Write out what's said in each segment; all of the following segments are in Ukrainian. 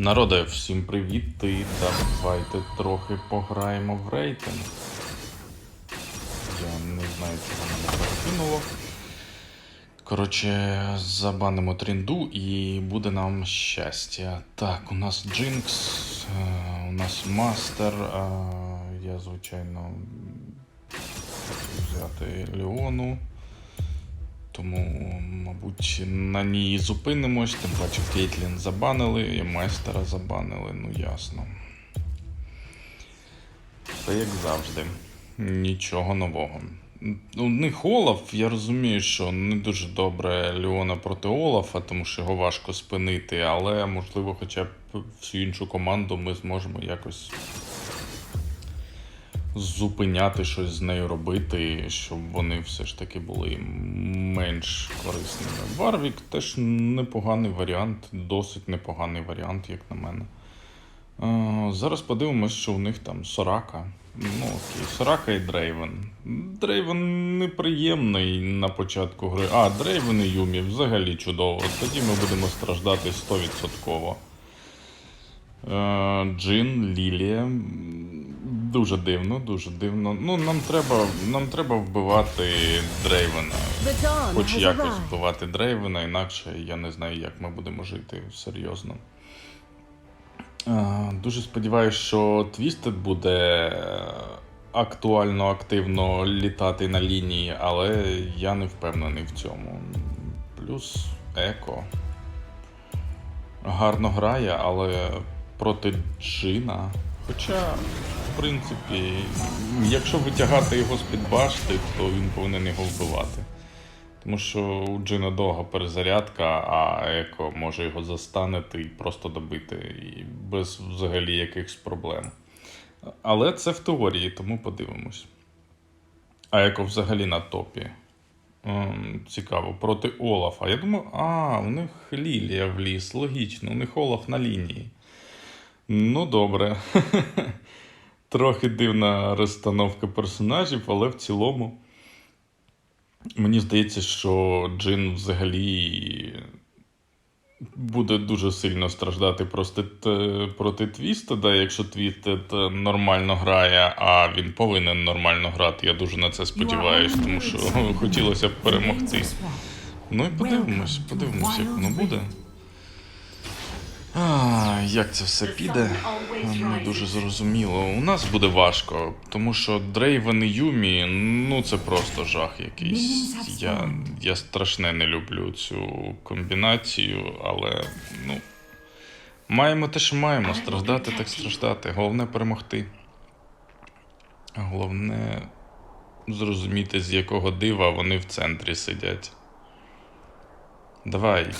Народе, всім привіт і давайте трохи пограємо в рейтинг. Я не знаю, чого мене перекинуло. Коротше, забанимо тренду і буде нам щастя. Так, у нас Джинкс, е, у нас Мастер. е, Я, звичайно, взяти Леону. Тому, мабуть, на ній зупинимось. Тим паче Кейтлін забанили, і майстера забанили, ну ясно. Все як завжди. Нічого нового. У них Олаф, я розумію, що не дуже добре Леона проти Олафа, тому що його важко спинити, але можливо, хоча б всю іншу команду ми зможемо якось зупиняти щось з нею робити, щоб вони все ж таки були менш корисними. Варвік теж непоганий варіант, досить непоганий варіант, як на мене. Е, Зараз подивимось, що у них там Сорака. Ну, окей, Сорака і Дрейвен. Дрейвен неприємний на початку гри. А, Дрейвен і Юмі взагалі чудово. Тоді ми будемо страждати 100%. Е, Джин, Лілія. Дуже дивно, дуже дивно. Ну, нам треба, нам треба вбивати Дрейвена. Хоч якось вбивати Дрейвена, інакше я не знаю, як ми будемо жити серйозно. Дуже сподіваюся, що Твістед буде актуально активно літати на лінії, але я не впевнений в цьому. Плюс Еко. Гарно грає, але проти Джина. Хоча, принципі, якщо витягати його з-під башти, то він повинен його вбивати. Тому що у Джина довга перезарядка, а Еко може його застанити і просто добити, і без взагалі якихось проблем. Але це в теорії, тому подивимось. А Еко взагалі на топі. Ем, цікаво, проти Олафа. Я думаю, а, у них Лілія в ліс, логічно, у них Олаф на лінії. Ну, добре. Трохи дивна розстановка персонажів, але в цілому. Мені здається, що Джин взагалі буде дуже сильно страждати проти, т- проти Твістеда, якщо Твістед нормально грає, а він повинен нормально грати. Я дуже на це сподіваюся, тому що хотілося б перемогти. Ну і подивимось, подивимось, як воно буде. А, як це все піде? Не дуже зрозуміло. У нас буде важко, тому що Дрейвен і Юмі, ну це просто жах якийсь. Я, я страшне не люблю цю комбінацію, але ну. Маємо те, що маємо. Страждати, так страждати. Головне перемогти. Головне зрозуміти, з якого дива вони в центрі сидять. Давай,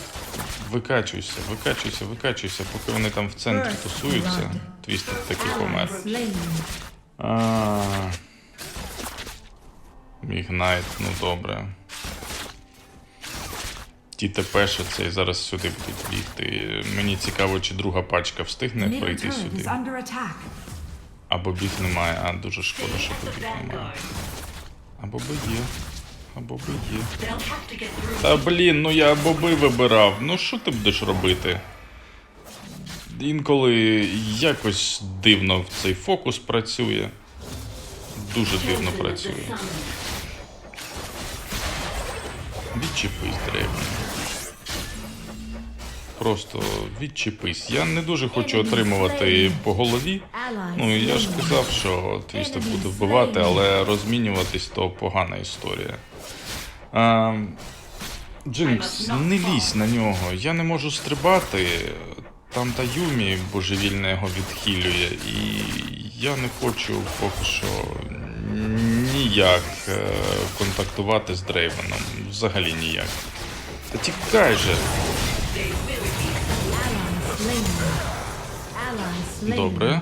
викачуйся, викачуйся, викачуйся, поки вони там в центрі тусуються. Твістед таки помер. А, Ігнайт, ну добре. Ті що цей зараз сюди будуть бігти. Мені цікаво, чи друга пачка встигне прийти сюди. Або біг немає, а дуже шкода, що біг немає. Або би є. Або би є. Та блін, ну я боби вибирав. Ну що ти будеш робити? Інколи якось дивно в цей фокус працює. Дуже дивно працює. Відчепись, Дрейвен. Просто відчепись. Я не дуже хочу отримувати по голові. Ну, я ж казав, що Твістед буде вбивати, але розмінюватись то погана історія. А, Джинкс, не лізь на нього. Я не можу стрибати. Там та Юмі божевільна його відхилює, і я не хочу поки що ніяк е, контактувати з Дрейвеном. Взагалі ніяк. Та тікай же. Добре.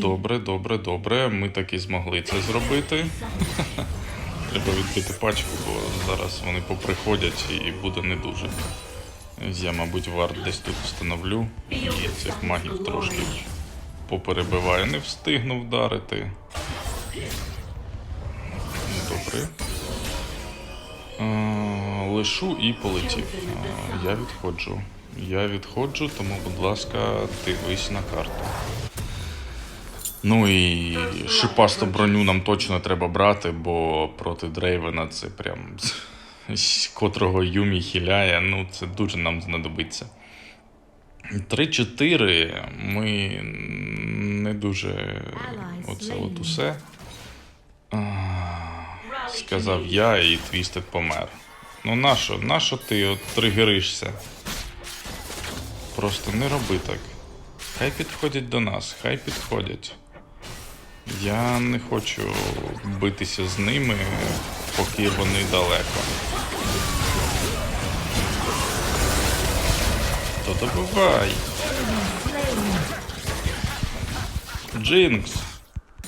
Добре, добре, добре. Ми таки змогли це зробити. Треба відбити пачку, бо зараз вони поприходять і буде не дуже. Я, мабуть, варт десь тут встановлю. І цих магів трошки поперебиваю. Не встигну вдарити. Добре. Е, Лишу і полетів. Я відходжу. Я відходжу, тому, будь ласка, дивись на карту. Ну і шипасту броню нам точно треба брати, бо проти Дрейвена це прям котрого Юмі хиляє, ну це дуже нам знадобиться. 3-4 ми не дуже оце от усе. Сказав я, і Твістед помер. Ну нащо? Нащо ти от тригеришся? Просто не роби так. Хай підходять до нас, хай підходять. Я не хочу битися з ними, поки вони далеко. То добивай. Джинкс.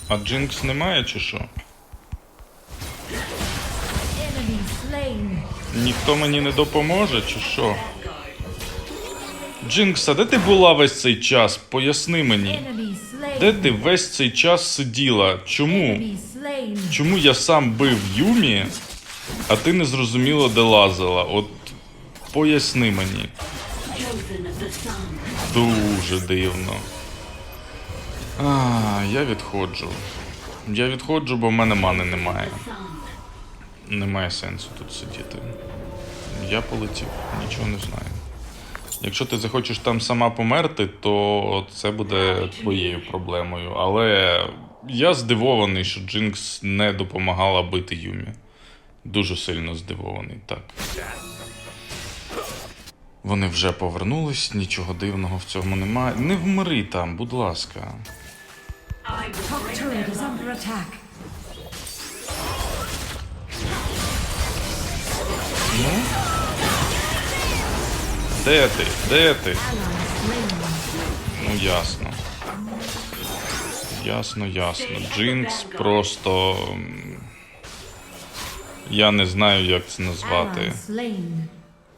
А Джинкс немає чи що? Ніхто мені не допоможе, чи що? Джинкс, а де ти була весь цей час? Поясни мені. Де ти весь цей час сиділа? Чому? Чому я сам бив Юмі, а ти не зрозуміла, де лазила? От поясни мені. Дуже дивно. А, я відходжу. Я відходжу, бо в мене мани немає. Немає сенсу тут сидіти. Я полетів, нічого не знаю. Якщо ти захочеш там сама померти, то це буде твоєю проблемою. Але я здивований, що Джинкс не допомагала бити Юмі. Дуже сильно здивований, так. Вони вже повернулись, нічого дивного в цьому немає. Не вмри там, будь ласка. Top Де ти? Де ти? Ну ясно. Ясно, ясно. Джинкс просто. Я не знаю, як це назвати.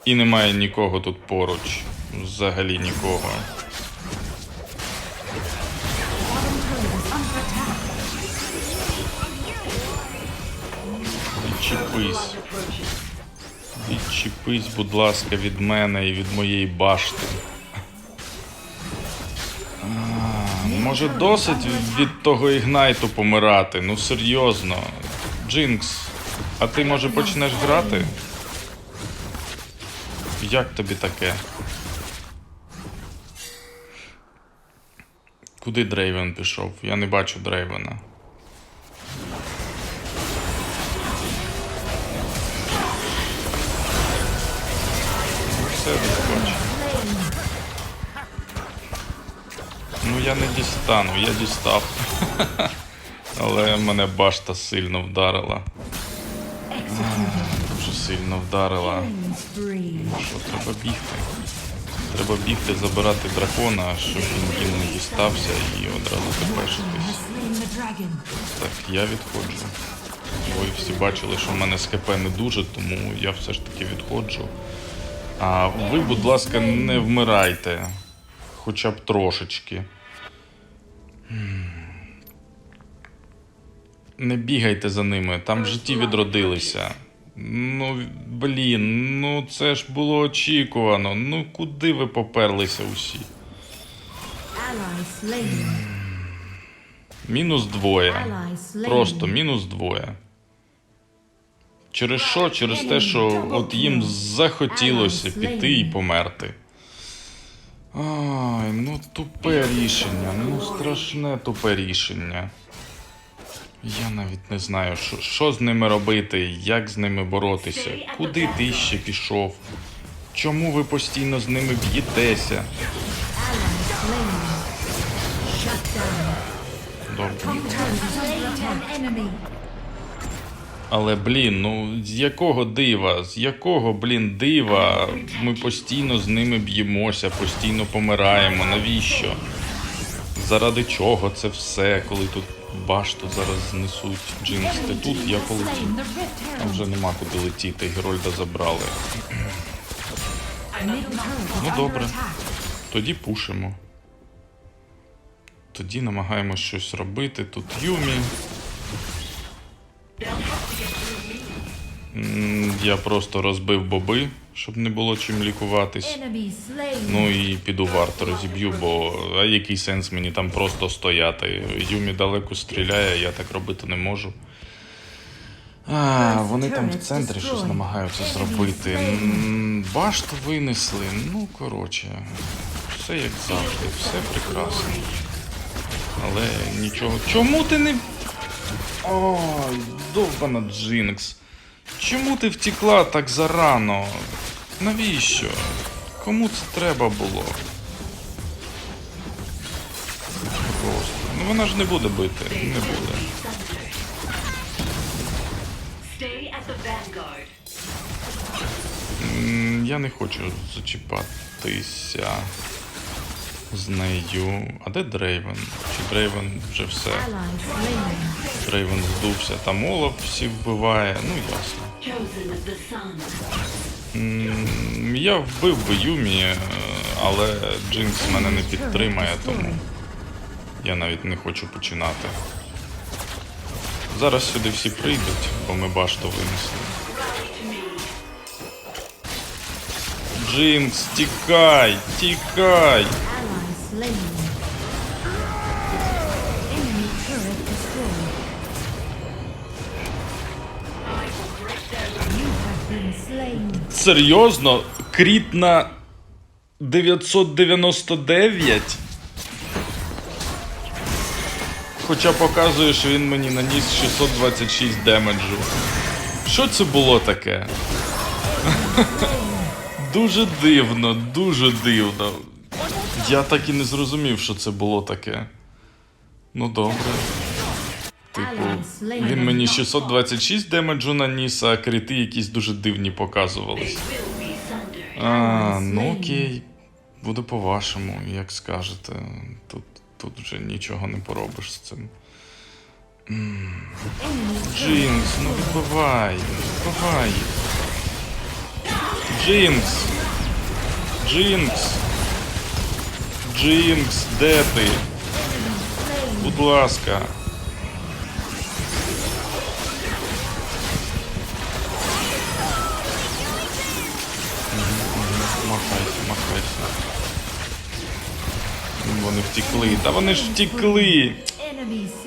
І немає нікого тут поруч. Взагалі нікого. Відчепись. Відчепись, будь ласка, від мене і від моєї башти. Може, досить від того ігнайту помирати? Ну серйозно. Джинкс, а ти може почнеш грати? Як тобі таке? Куди Дрейвен пішов? Я не бачу Дрейвена. Все не. Ну я не дістану, я дістав. Але мене башта сильно вдарила. Дуже сильно вдарила. Що треба бігти? Треба бігти, забирати дракона, щоб він їм не дістався і одразу dragon. Так, я відходжу. Ви всі бачили, що в мене з не дуже, тому я все ж таки відходжу. А ви, будь ласка, не вмирайте. Хоча б трошечки. Не бігайте за ними, там в житті відродилися. Ну, блін, ну це ж було очікувано. Ну куди ви поперлися усі? Мінус двоє. Просто мінус двоє. Через що? Через те, що от їм захотілося піти і померти. Ай, ну тупе рішення, ну страшне тупе рішення. Я навіть не знаю, що, що з ними робити, як з ними боротися, куди ти ще пішов, чому ви постійно з ними б'єтеся. Добре. Але блін, ну з якого дива? З якого, блін, дива? Ми постійно з ними б'ємося, постійно помираємо. Навіщо? Заради чого це все, коли тут башту зараз знесуть Джинкс? Ти тут, я полетів. Там вже нема куди летіти, Герольда забрали. Ну добре. Тоді пушимо. Тоді намагаємось щось робити. Тут Юмі. Я просто розбив боби, щоб не було чим лікуватись. Ну і піду варто розіб'ю, бо а який сенс мені там просто стояти? Юмі далеко стріляє, я так робити не можу. А, вони там в центрі щось намагаються зробити. Башту винесли. Ну, коротше, все як завжди, все прекрасно. Але нічого. Чому ти не. Ой, довбана Джинкс. Чому ти втекла так зарано? Навіщо? Кому це треба було? Просто. Ну вона ж не буде бити. Не буде. Я не хочу зачіпатися з нею. А де Дрейвен? Чи Дрейвен вже все? Дрейвен здувся. Там Олаф всіх вбиває. Ну ясно. М, Я вбив би Юмі, е, але Джинкс мене не підтримає, тому я навіть не хочу починати. Зараз сюди всі прийдуть, бо ми башту винесли. Джинкс, тікай, тікай! Slain. Enemy turret destroyed. You have been. Серйозно? Кріт на 999? Хоча показує, що він мені наніс 626 демеджу. Що це було таке? дуже дивно, дуже дивно. Я так і не зрозумів, що це було таке. Ну добре. Типу, він мені 626 демеджу наніс, а крити якісь дуже дивні показувались. А, ну окей. Буде по-вашому, як скажете. Тут, тут вже нічого не поробиш з цим. Джинкс, ну відбивай, відбивай. Джинкс. Джинкс. Джинкс, де ти? Будь ласка. Махайся, махайся. Вони втекли. Та вони ж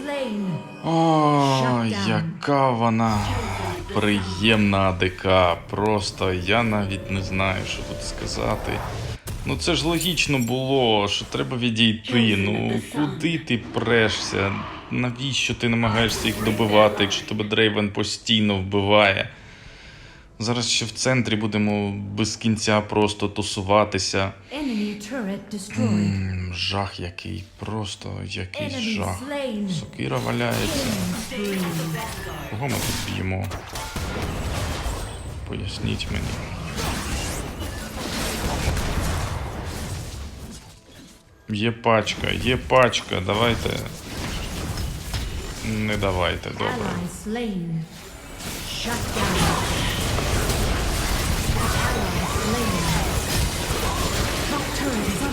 slain. О, яка вона приємна АДК. Просто я навіть не знаю, що тут сказати. Ну це ж логічно було, що треба відійти. Ну куди ти прешся? Навіщо ти намагаєшся їх добивати, якщо тебе Дрейвен постійно вбиває? Зараз ще в центрі будемо без кінця просто тусуватися. М, Жах який, просто якийсь жах. Сокира валяється. Кого ми тут б'ємо? Поясніть мені. Є пачка, є пачка, давайте. Не давайте, добре.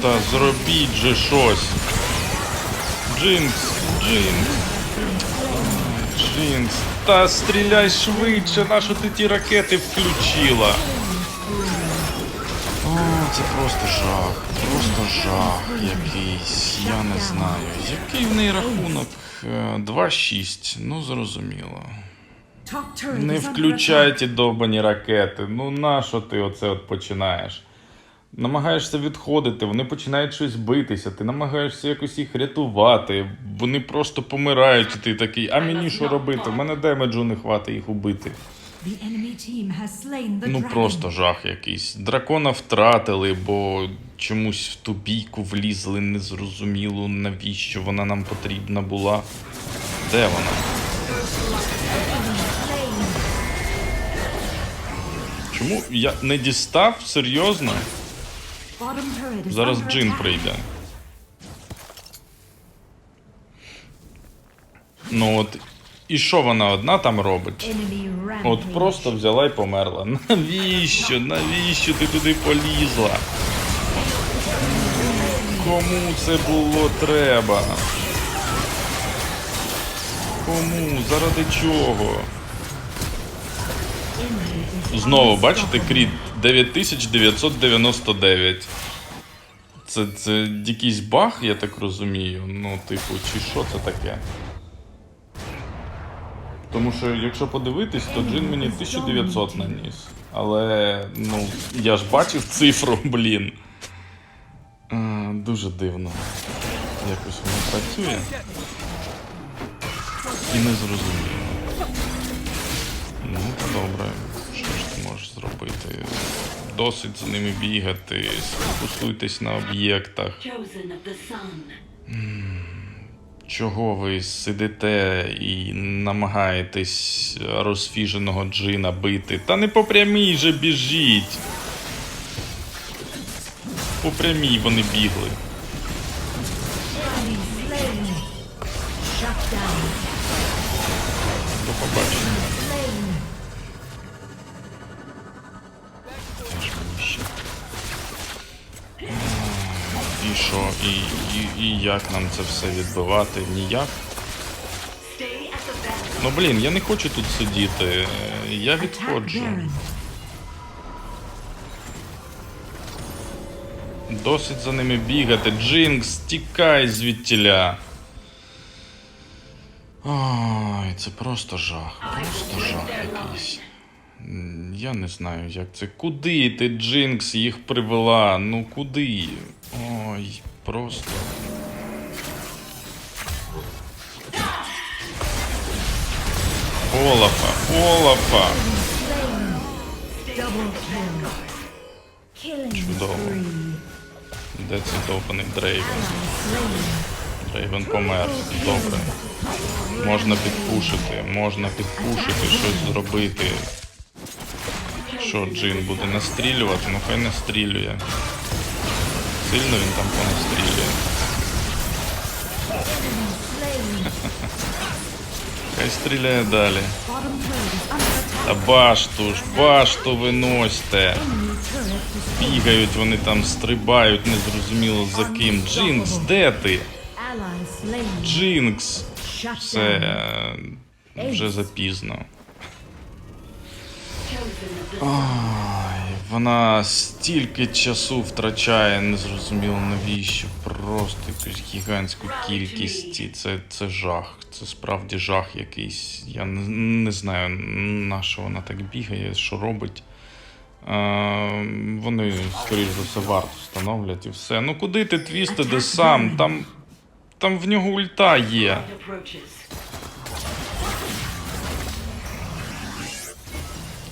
Та зробіть же щось. Джинкс, Джинкс. Джинкс. Та стріляй швидше, нащо ти ті ракети включила? О, це просто жах. Просто жах якийсь. Я не знаю. Який в неї рахунок? Е, 2-6. Ну, зрозуміло. Не включай ті довбані ракети. Ну нащо ти оце от починаєш? Намагаєшся відходити, вони починають щось битися, ти намагаєшся якось їх рятувати, вони просто помирають, і ти такий, а мені що робити? В мене демеджу не хватить їх убити. Ну просто жах якийсь. Дракона втратили, бо чомусь в ту бійку влізли незрозуміло, навіщо вона нам потрібна була. Де вона? Чому я не дістав? Серйозно? Зараз Джин прийде. Ну от. І що вона одна там робить? От просто взяла і померла. Навіщо? Навіщо ти туди полізла? Кому це було треба? Кому? Заради чого? Знову, бачите, кріт 9999. Це, це якийсь баг, я так розумію. Ну, типу, чи що це таке? Тому що, якщо подивитись, то джин мені 1900 наніс. Але, ну, я ж бачив цифру, блін. Дуже дивно. Якось воно працює. І не зрозуміло. Ну, добре. Що ж ти можеш зробити? Досить за ними бігати, сфокусуйтесь на об'єктах. Чого ви сидите і намагаєтесь розфіженого джина бити? Та не по прямій же біжіть. По прямій вони бігли. До побачення. І що? І, і, і як нам це все відбивати? Ніяк? Ну блін, я не хочу тут сидіти. Я відходжу. Досить за ними бігати. Джинкс, тікай звідтіля. Ой, це просто жах. Просто жах якийсь. Я не знаю, як це. Куди ти, Джинкс, їх привела? Ну куди? Ой, просто. Олафа, Олафа. Чудово. Де цей довбаний Дрейвен? Дрейвен помер. Добре. Можна підпушити, можна підпушити, щось зробити. Що Джин буде настрілювати? Ну хай настрілює. Сильно він там понастрілює. Хай стріляє далі. Та башту ж, башту виносьте. Бігають вони там, стрибають, незрозуміло за ким. Джинкс, де ти? Джинкс! Все е, вже запізно. Ай, вона стільки часу втрачає, незрозуміло навіщо. Просто якусь гігантську кількість. Це, це жах. Це справді жах якийсь. Я не, не знаю, на що вона так бігає, що робить. Е, вони, скоріш за все, варт встановлять і все. Ну куди ти твіст іди сам? Там, там в нього ульта є.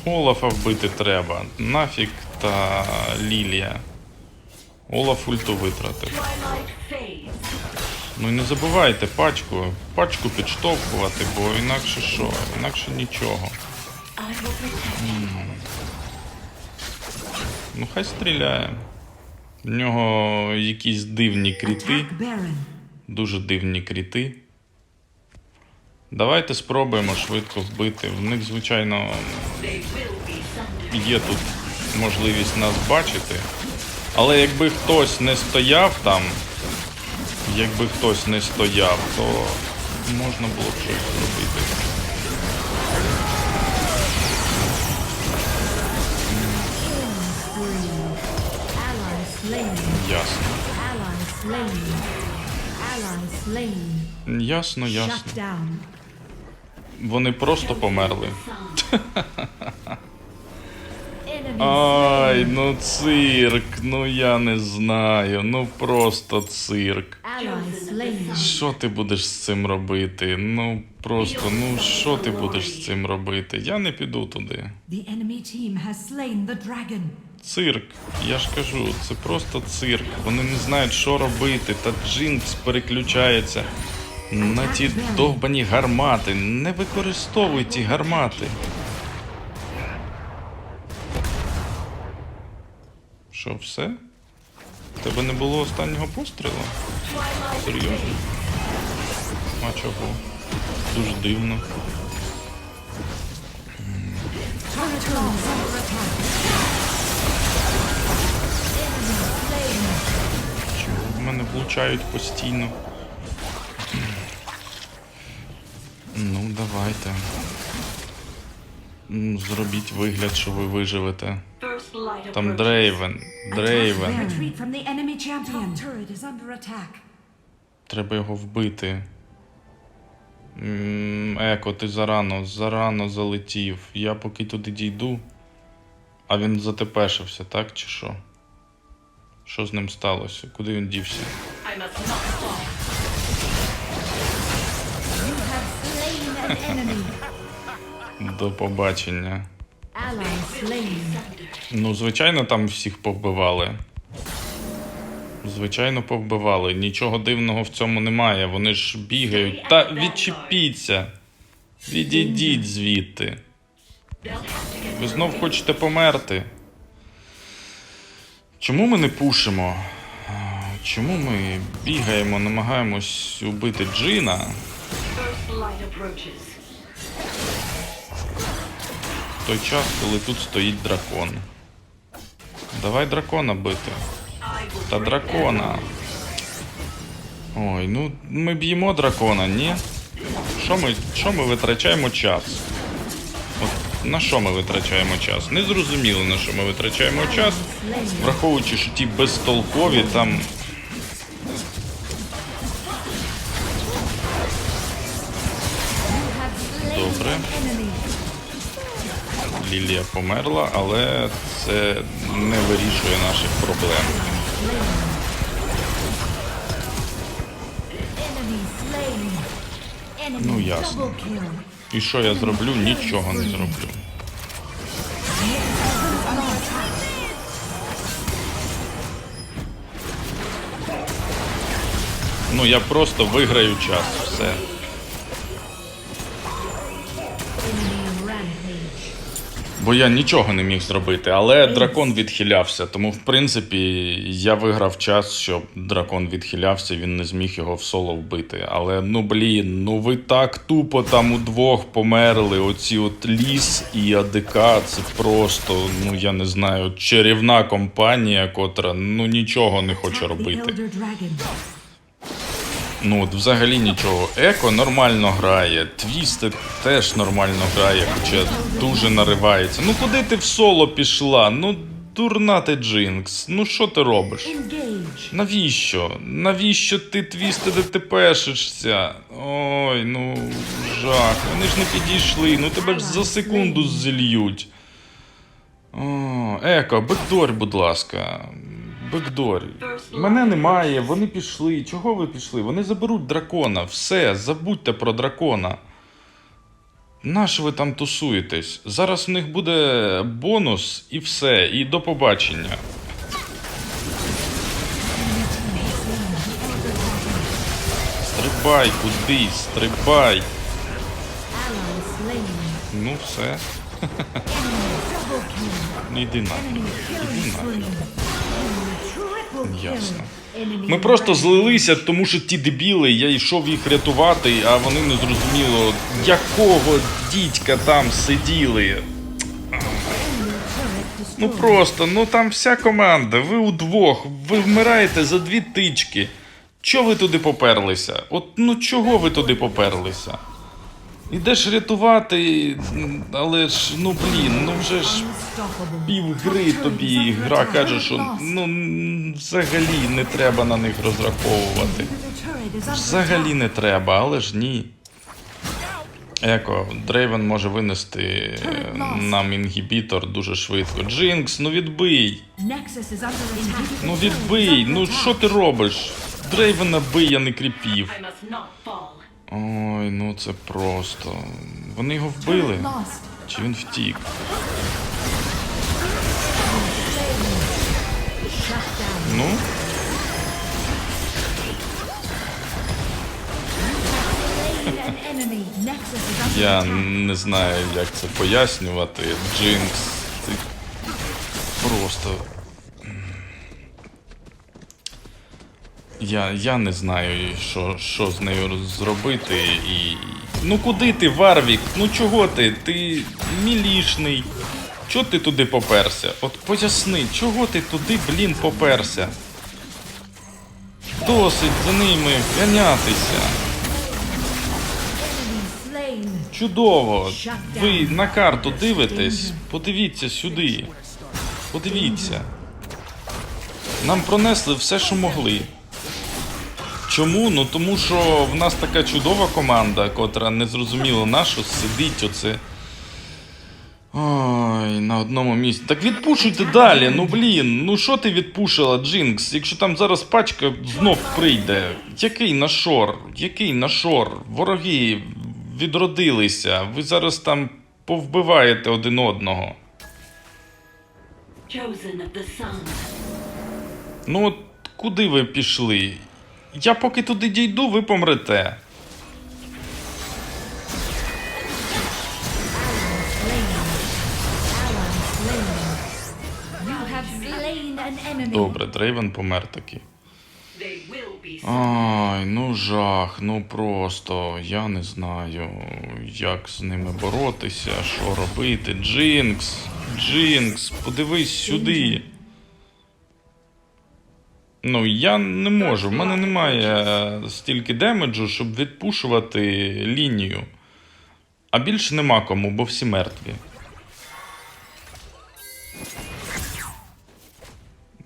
Олафа вбити треба. Нафік та Лілія. Олаф ульту витратив. Ну і не забувайте пачку. Пачку підштовхувати, бо інакше що? Інакше нічого. You. Ну хай стріляє. В нього якісь дивні кріти. Дуже дивні кріти. Давайте спробуємо швидко вбити. В них, звичайно, є тут можливість нас бачити. Але якби хтось не стояв там, якби хтось не стояв, то можна було б щось зробити. Ясно. Ясно, ясно. Вони просто померли. Ай, ну цирк, ну я не знаю. Ну просто цирк. Що ти будеш з цим робити? Ну просто, ну що ти будеш з цим робити? Я не піду туди. Цирк, я ж кажу, це просто цирк. Вони не знають, що робити, та Джинкс переключається на ті довбані гармати. Не використовуй ті гармати. Що, все? Тебе не було останнього пострілу? Серйозно? А чого? Дуже дивно. Чого в мене влучають постійно? Ну, давайте. Зробіть вигляд, що ви виживете. Там. Дрейвен. Дрейвен. Треба його вбити. Еко, ти зарано, зарано залетів. Я поки туди дійду. А він затепешився, так чи що? Що з ним сталося? Куди він дівся? До побачення. Ну, звичайно, там всіх повбивали. Звичайно, повбивали. Нічого дивного в цьому немає. Вони ж бігають. Та відчепіться. Відійдіть звідти. Ви знов хочете померти. Чому ми не пушимо? Чому ми бігаємо, намагаємось убити Джина? Той час, коли тут стоїть дракон? Давай дракона бити. Та дракона. Ой, ну ми б'ємо дракона, ні? Що ми, що ми витрачаємо час? От на що ми витрачаємо час? Не зрозуміло, на що ми витрачаємо час, враховуючи, що ті безтолкові там. Лілія померла, але це не вирішує наших проблем. Ну, ясно. І що я зроблю? Нічого не зроблю. Ну я просто виграю час, все. Бо я нічого не міг зробити, але дракон відхилявся. Тому, в принципі, я виграв час, щоб дракон відхилявся, він не зміг його в соло вбити. Але ну блін, ну ви так тупо там удвох померли. Оці от ліс і АДК, це просто, ну я не знаю, чарівна компанія, котра ну нічого не хоче робити. Ну от взагалі нічого. Еко нормально грає, Твістед теж нормально грає, хоча дуже наривається. Ну куди ти в соло пішла? Ну дурна ти Джинкс. Ну що ти робиш? Навіщо? Навіщо ти твістеде ти пешишся? Ой, ну жах. Вони ж не підійшли. Ну тебе ж за секунду зільють. О, Еко, бекдорь, будь ласка. Бекдорь. Мене немає, вони пішли. Чого ви пішли? Вони заберуть дракона. Все, забудьте про дракона. Нащо ви там тусуєтесь? Зараз в них буде бонус і все, і до побачення. Стрибай кудись, стрибай. Ну все. Double kill. Іди Ясно. Ми просто злилися, тому що ті дебіли, я йшов їх рятувати, а вони не зрозуміло, якого дідька там сиділи. Ну просто, ну там вся команда, ви удвох, ви вмираєте за дві тички. Чого ви туди поперлися? От ну чого ви туди поперлися? Ідеш рятувати, але ж, ну блін, ну вже ж пів гри тобі гра каже, що ну взагалі не треба на них розраховувати. Взагалі не треба, але ж ні. Еко, Дрейвен може винести е, нам інгібітор дуже швидко. Джинкс, ну відбий! Ну відбий! Ну що ти робиш? Дрейвена бий, а не кріпів. Ой, ну це просто. Вони його вбили? Чи він втік? Ну, я не знаю, як це пояснювати. Джинкс, ти просто. Я, я не знаю, що, що з нею зробити. І... Ну куди ти, Варвік? Ну чого ти? Ти мілішний. Чого ти туди поперся? От поясни, чого ти туди, блін, поперся? Досить за ними ганятися. Чудово! Ви на карту дивитесь? Подивіться сюди. Подивіться. Нам пронесли все, що могли. Чому? Ну тому що в нас така чудова команда, котра незрозуміло нащо сидить оце. Ой, на одному місці. Так відпушуйте далі. Ну блін, ну що ти відпушила, Джинкс? Якщо там зараз пачка знов прийде. Який нашор? Який нашор? Вороги відродилися. Ви зараз там повбиваєте один одного. Ну от куди ви пішли? Я поки туди дійду, ви помрете. Добре, Дрейвен помер таки. Ай, ну жах, ну просто я не знаю, як з ними боротися, що робити. Джинкс, Джинкс, подивись сюди. Ну, я не можу, в мене немає стільки демеджу, щоб відпушувати лінію. А більше нема кому, бо всі мертві.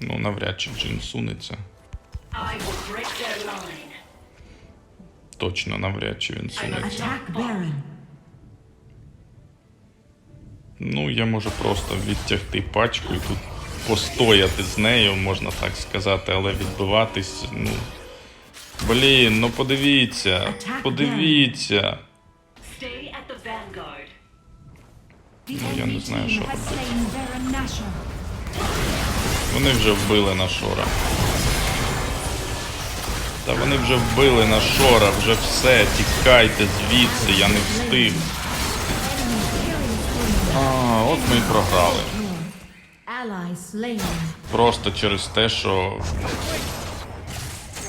Ну, навряд чи Джин сунеться. I will break their line. Точно навряд чи він сунеться. Ну, я можу просто відтягти пачку і тут постояти з нею, можна так сказати, але відбиватись, ну. Блін, ну подивіться, подивіться. Ну, я не знаю, що робити. Вони вже вбили Нашора. Та вони вже вбили Нашора, вже все, тікайте звідси, я не встиг. А, от ми і програли. Просто через те, що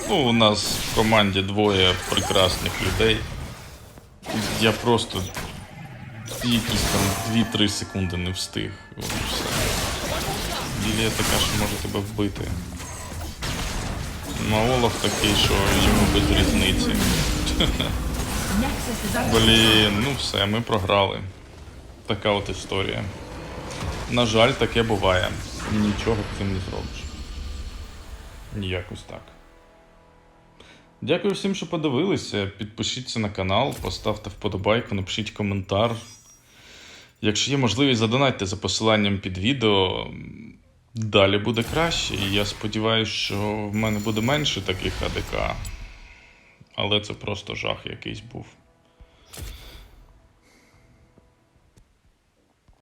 ну, у нас в команді двоє прекрасних людей. Я просто якісь там 2-3 секунди не встиг. Лілія така, що може тебе вбити. Маолов такий, що йому без різниці. Блін, ну все, ми програли. Така от історія. На жаль, таке буває. Нічого з цим не зробиш. Якось так. Дякую всім, що подивилися. Підпишіться на канал, поставте вподобайку, напишіть коментар. Якщо є можливість, задонатьте за посиланням під відео. Далі буде краще. І я сподіваюся, що в мене буде менше таких АДК. Але це просто жах якийсь був.